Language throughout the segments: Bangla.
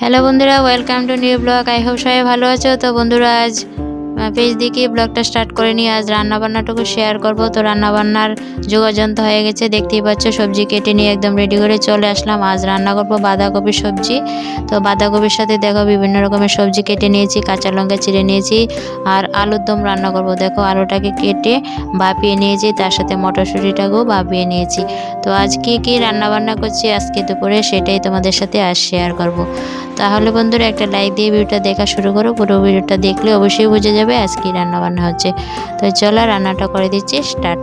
হ্যালো বন্ধুরা welcome to new blog I hope সবাই ভালো আছো। তো বন্ধুরা আজ পেজ দিকে ব্লগটা স্টার্ট করে নিয়ে আজ রান্নাবান্নাটুকু শেয়ার করব। তো রান্নাবান্নার যোগাযন্ত হয়ে গেছে, দেখতেই পাচ্ছ সবজি কেটে নিয়ে একদম রেডি করে চলে আসলাম। আজ রান্না করব বাঁধাকপির সবজি। তো বাঁধাকপির সাথে দেখো বিভিন্ন রকমের সবজি কেটে নিয়েছি, কাঁচা লঙ্কা চিড়ে নিয়েছি আর আলুর দম রান্না করব। দেখো আলুটাকে কেটে বাপিয়ে নিয়েছি, তার সাথে মটরশুঁটিটাকেও বাপিয়ে নিয়েছি। তো আজ কী কী রান্নাবান্না করছি আজকে দুপুরে সেটাই তোমাদের সাথে আজ শেয়ার করব। তাহলে বন্ধুরা একটা লাইক দিয়ে ভিডিওটা দেখা শুরু করো। পুরো ভিডিওটা দেখলে অবশ্যই বুঝে যাবে। আজ কী রান্নাবান্না হচ্ছে। তো চলো রান্নাটা করে দিচ্ছি স্টার্ট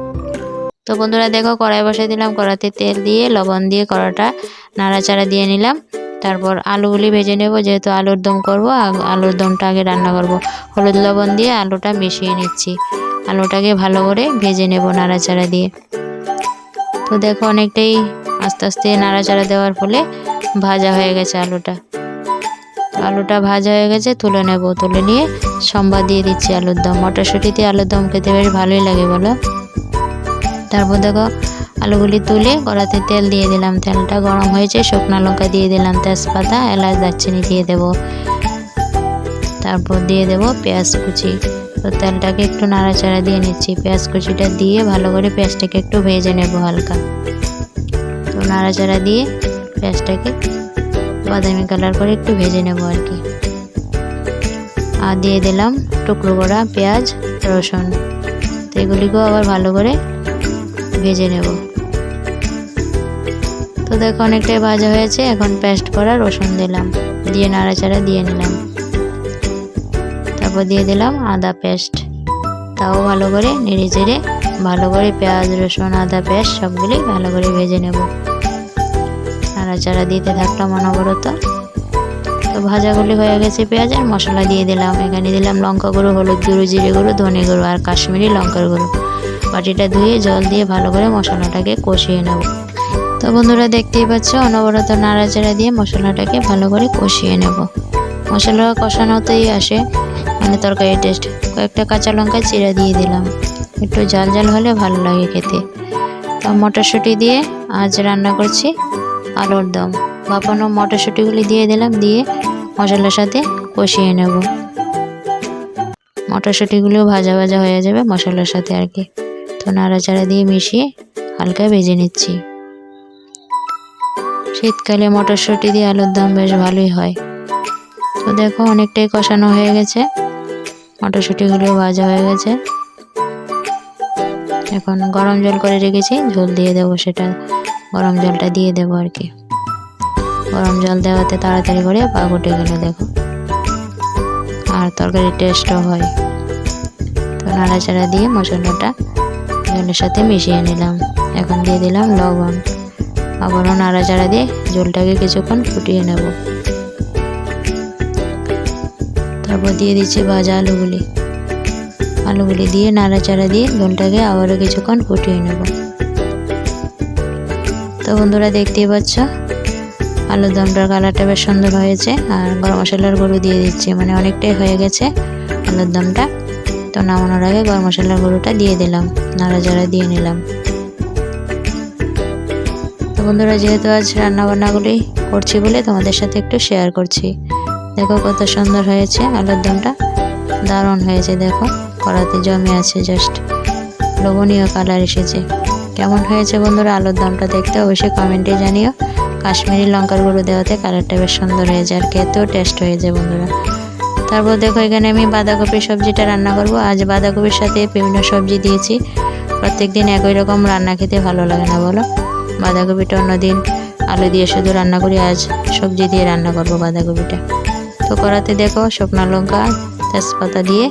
তো বন্ধুরা দেখো, কড়াই বসে দিলাম কড়াতে তেল দিয়ে, লবণ দিয়ে কড়াটা নাড়াচাড়া দিয়ে নিলাম। তারপর আলুগুলি ভেজে নেব, যেহেতু আলুর দম করব আলুর দমটা আগে রান্না করব। হলুদ লবণ দিয়ে আলুটা মিশিয়ে নিচ্ছি। আলুটাকে ভালো করে ভেজে নেব নাড়াচাড়া দিয়ে। তো দেখো, অনেকটাই আস্তে আস্তে নাড়াচাড়া দেওয়ার ফলে ভাজা হয়ে গেছে আলুটা। আলুটা ভাজা হয়ে গেছে, তুলে নেব। তুলে নিয়ে সম্বাদ দিয়ে দিচ্ছি আলুর দম। মটরশুঁটি দিয়ে আলুর দম খেতে বেশ ভালোই লাগে, বলো? তারপর দেখো, আলুগুলি তুলে কড়াতে তেল দিয়ে দিলাম। তেলটা গরম হয়েছে, শুকনো লঙ্কা দিয়ে দিলাম, তেজপাতা, এলাচ, দারচিনি দিয়ে দেব। তারপর দিয়ে দেব পেঁয়াজ কুচি। তো তেলটাকে একটু নাড়াচাড়া দিয়ে নিচ্ছি। পেঁয়াজ কুচিটা দিয়ে ভালো করে পেঁয়াজটাকে একটু ভেজে নেব হালকা। তো নাড়াচাড়া দিয়ে পেঁয়াজটাকে বাদামি কালার করে একটু ভেজে নেব আর কি। আর দিয়ে দিলাম টুকরো করা পেঁয়াজ, রসুন। তো এগুলিকেও আবার ভালো করে ভেজে নেব। তো দেখো অনেকটাই ভাজা হয়েছে, এখন পেস্ট করা রসুন দিলাম। দিয়ে নাড়াচাড়া দিয়ে নিলাম। তারপর দিয়ে দিলাম আদা পেস্ট। তাও ভালো করে নেড়ে চেড়ে ভালো করে পেঁয়াজ, রসুন, আদা পেস্ট সবগুলি ভালো করে ভেজে নেব। নাড়াচাড়া দিতে থাকলাম অনবরত। তো ভাজাগুলি হয়ে গেছে পেঁয়াজের, মশলা দিয়ে দিলাম। এখানে দিলাম লঙ্কা গুঁড়ো, হলুদ গুঁড়ো, জিরে গুঁড়ো, ধনে গুঁড়ো আর কাশ্মীরি লঙ্কার গুঁড়ো। বাটিটা ধুয়ে জল দিয়ে ভালো করে মশলাটাকে কষিয়ে নেব। তো বন্ধুরা দেখতেই পাচ্ছ, অনবরত নাড়াচাড়া দিয়ে মশলাটাকে ভালো করে কষিয়ে নেব। মশলা কষানোতেই আসে মানে তরকারি টেস্ট কয়েকটা কাঁচা লঙ্কা চিরা দিয়ে দিলাম। একটু জাল জাল হলে ভালো লাগে খেতে। তো মটরশুঁটি দিয়ে আজ রান্না করছি। আলুর দম। বাপানো মটরশুঁটিগুলি দিয়ে দিলাম, দিয়ে মশলার সাথে কষিয়ে নেব। মটরশুঁটিগুলিও ভাজা ভাজা হয়ে যাবে, মশলার সাথে আর কি। তো নাড়াচাড়া দিয়ে মিশিয়ে হালকা ভেজে নিচ্ছি। শীতকালে মটরশুঁটি দিয়ে আলুর দম বেশ ভালোই হয়। তো দেখো, অনেকটাই কষানো হয়ে গেছে। মটরশুঁটিগুলিও ভাজা হয়ে গেছে। এখন গরম জল করে রেখেছি ঝোল দিয়ে দেবো সেটা, গরম জলটা দিয়ে দেবো আর কি। গরম জল দেওয়াতে তাড়াতাড়ি করে পা উঠে গেল, দেখো। আর তরকারির টেস্টও হয়। তো নাড়াচাড়া দিয়ে মশলাটা জলের সাথে মিশিয়ে নিলাম। এখন দিয়ে দিলাম লবণ। আবারও নাড়াচাড়া দিয়ে জলটাকে কিছুক্ষণ ফুটিয়ে নেব। তারপর দিয়ে দিচ্ছি ভাজা আলুগুলি। আলুগুলি দিয়ে নাড়াচাড়া দিয়ে জলটাকে আবারও কিছুক্ষণ ফুটিয়ে নেব। তো বন্ধুরা দেখতেই পাচ্ছ, আলুর দমটার কালারটা বেশ সুন্দর হয়েছে আর গরম মশলার গুঁড়ো দিয়ে দিচ্ছি মানে অনেকটাই হয়ে গেছে আলুর দমটা। তো নামানোর আগে গরম মশলার গুঁড়োটা দিয়ে দিলাম, নাড়াচাড়া দিয়ে নিলাম। তো বন্ধুরা যেহেতু আজ রান্নাবান্নাগুলি করছি বলে তোমাদের সাথে একটু শেয়ার করছি, দেখো কত সুন্দর হয়েছে আলুর দমটা, দারুণ হয়েছে দেখো। কড়াতে জমে আছে জাস্ট লোভনীয় কালার এসেছে। কেমন হয়েছে বন্ধুরা? আলুর দমটা দেখতে অবশ্যই কমেন্টে জানিও। কাশ্মীরি লঙ্কার গুঁড়ো দেওয়াতে কালারটা বেশ সুন্দর হয়ে যায় আর খেতেও টেস্ট হয়ে যায় বন্ধুরা। তারপর দেখো, এখানে আমি বাঁধাকপির সবজিটা রান্না করব। আজ বাঁধাকপির সাথে বিভিন্ন সবজি দিয়েছি। প্রত্যেক দিন একই রকম রান্না খেতে ভালো লাগে না, বলো? বাঁধাকপিটা অন্যদিন আলু দিয়ে শুধু রান্না করি, আজ সবজি দিয়ে রান্না করব বাঁধাকপিটা। তো কড়াতে দেখো শুকনো লঙ্কা, তেজপাতা দিয়ে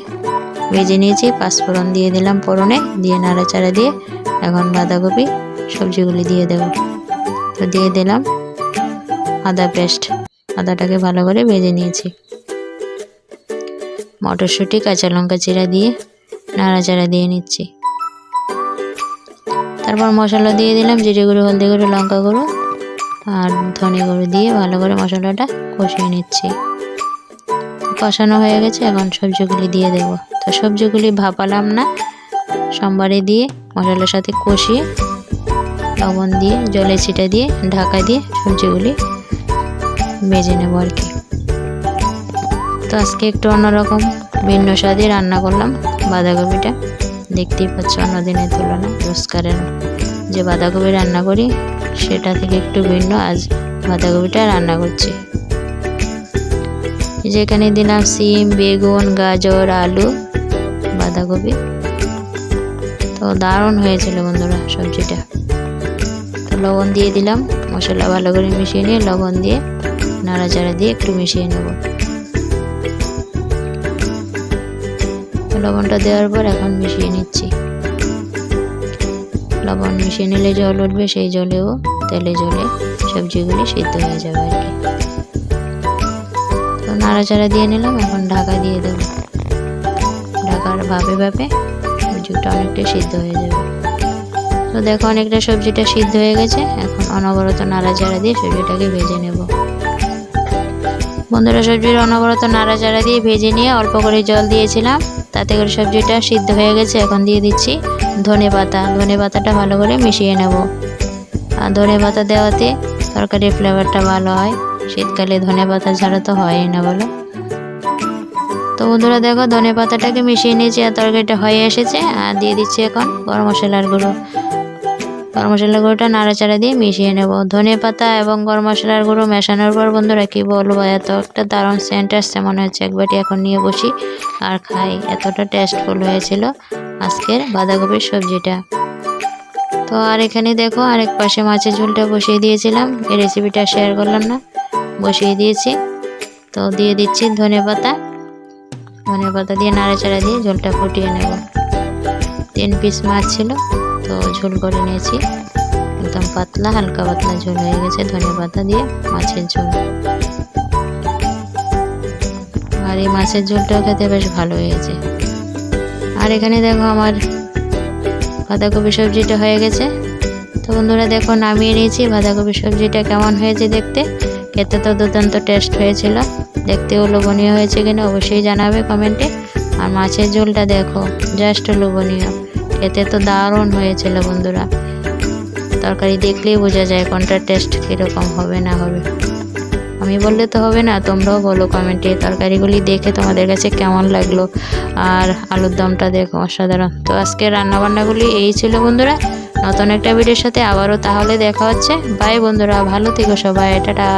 ভেজে নিয়েছি পাঁচফোড়ন দিয়ে দিলাম ফোড়নে, দিয়ে নাড়াচাড়া দিয়ে এখন বাঁধাকপি, সবজিগুলি দিয়ে দেব। তো দিয়ে দিলাম আদা পেস্ট, আদাটাকে ভালো করে ভেজে নিয়েছি। মটরশুঁটি, কাঁচা লঙ্কা চিরা দিয়ে নাড়াচাড়া দিয়ে নিচ্ছি। তারপর মশলা দিয়ে দিলাম জিরে গুঁড়ো, হলদি গুঁড়ো, লঙ্কা গুঁড়ো আর ধনে গুঁড়ো দিয়ে ভালো করে মশলাটা কষিয়ে নিচ্ছি। কষানো হয়ে গেছে, এখন সবজিগুলি দিয়ে দেব। তো সবজিগুলি ভাপালাম না। সোমবারে দিয়ে মশলার সাথে কষিয়ে লবণ দিয়ে জলে ছিটা দিয়ে, ঢাকা দিয়ে সবজিগুলি ভেজে নেব আর কি। তো আজকে একটু অন্যরকম ভিন্ন স্বাদে রান্না করলাম বাঁধাকপিটা। দেখতেই পাচ্ছ অন্য দিনের তুলনায় রোজকারের যে বাঁধাকপি রান্না করি, সেটা থেকে একটু ভিন্ন। আজ বাঁধাকপিটা রান্না করছি। যেখানে দিলাম সিম, বেগুন, গাজর, আলু বাঁধাকপি। তো দারুণ হয়েছিল বন্ধুরা সবজিটা। তো লবণ দিয়ে দিলাম, মশলা ভালো করে মিশিয়ে নিয়ে লবণ দিয়ে নাড়াচাড়া দিয়ে একটু মিশিয়ে নেব। লবণটা দেওয়ার পর এখন মিশিয়ে নিচ্ছি। লবণ মিশিয়ে নিলে জল উঠবে, সেই জলেও তেলে জলে সবজিগুলি সিদ্ধ হয়ে যাবে আর কি। তো নাড়াচাড়া দিয়ে নিলাম, এখন ঢাকা দিয়ে দেবো। ভাবে ভাবে সবজিটা অনেকটা সিদ্ধ হয়ে যাবে। তো দেখো অনেকটা সবজিটা সিদ্ধ হয়ে গেছে। এখন অনবরত নাড়াচাড়া দিয়ে সবজিটাকে ভেজে নেব। বন্ধুরা, সবজির অনবরত নাড়াচাড়া দিয়ে ভেজে নিয়ে অল্প করে জল দিয়েছিলাম। তাতে করে সবজিটা সিদ্ধ হয়ে গেছে। এখন দিয়ে দিচ্ছি ধনে পাতা। ধনে পাতাটা ভালো করে মিশিয়ে নেব। আর ধনে পাতা দেওয়াতে তরকারির ফ্লেভারটা ভালো হয়। শীতকালে ধনে পাতা ছাড়া তো হয়ই না বলো। বন্ধুরা দেখো, ধনে পাতাটাকে মিশিয়ে নিয়েছি আর তরকারিটা হয়ে এসেছে। আর দিয়ে দিচ্ছি এখন গরম মশলার গুঁড়ো। গরম মশলার গুঁড়োটা নাড়াচাড়া দিয়ে মিশিয়ে নেব। ধনে পাতা এবং গরম মশলার গুঁড়ো মেশানোর পর বন্ধুরা কী বলব, এত একটা দারুণ সেন্ট আসছে, মনে হচ্ছে একবারটি এখন নিয়ে বসি আর খাই। এতটা টেস্টফুল হয়েছিল আজকের বাঁধাকপির সবজিটা। তো আর এখানে দেখো, আরেক পাশে মাছের ঝোলটা বসিয়ে দিয়েছিলাম। এই রেসিপিটা শেয়ার করলাম না, বসিয়ে দিয়েছি। তো দিয়ে দিচ্ছি ধনে পাতা। ধনে পাতা দিয়ে নাড়াচাড়া দিয়ে ঝোলটা ফুটিয়ে নেব। তিন পিস মাছ ছিল, তো ঝোল করে নিয়েছি। একদম পাতলা, হালকা পাতলা ঝোল হয়ে গেছে ধনে পাতা দিয়ে মাছের ঝোল। আর এই মাছের ঝোলটাও খেতে বেশ ভালো হয়েছে। আর এখানে দেখো আমার বাঁধাকপি সবজিটা হয়ে গেছে। তো বন্ধুরা দেখো নামিয়ে নিয়েছি। বাঁধাকপি সবজিটা কেমন হয়েছে দেখতে? খেতে তো দুর্দান্ত টেস্ট হয়েছিল। দেখতেও লোভনীয় হয়েছে কিনা অবশ্যই জানাবে কমেন্টে আর মাছের ঝোলটা দেখো জাস্ট লোভনীয়। খেতে তো দারুণ হয়েছিল বন্ধুরা। তরকারি দেখলেই বোঝা যায় কোনটা টেস্ট কীরকম হবে না হবে। আমি বললে তো হবে না, তোমরাও বলো কমেন্টে তরকারিগুলি দেখে তোমাদের কাছে কেমন লাগল? আর আলুর দমটা দেখো অসাধারণ। তো আজকে রান্নাবান্নাগুলি এই ছিল বন্ধুরা। নতুন একটা ভিডিওর সাথে আবারও তাহলে দেখা হচ্ছে। বাই বন্ধুরা ভালো থেকো সবাই টাটা।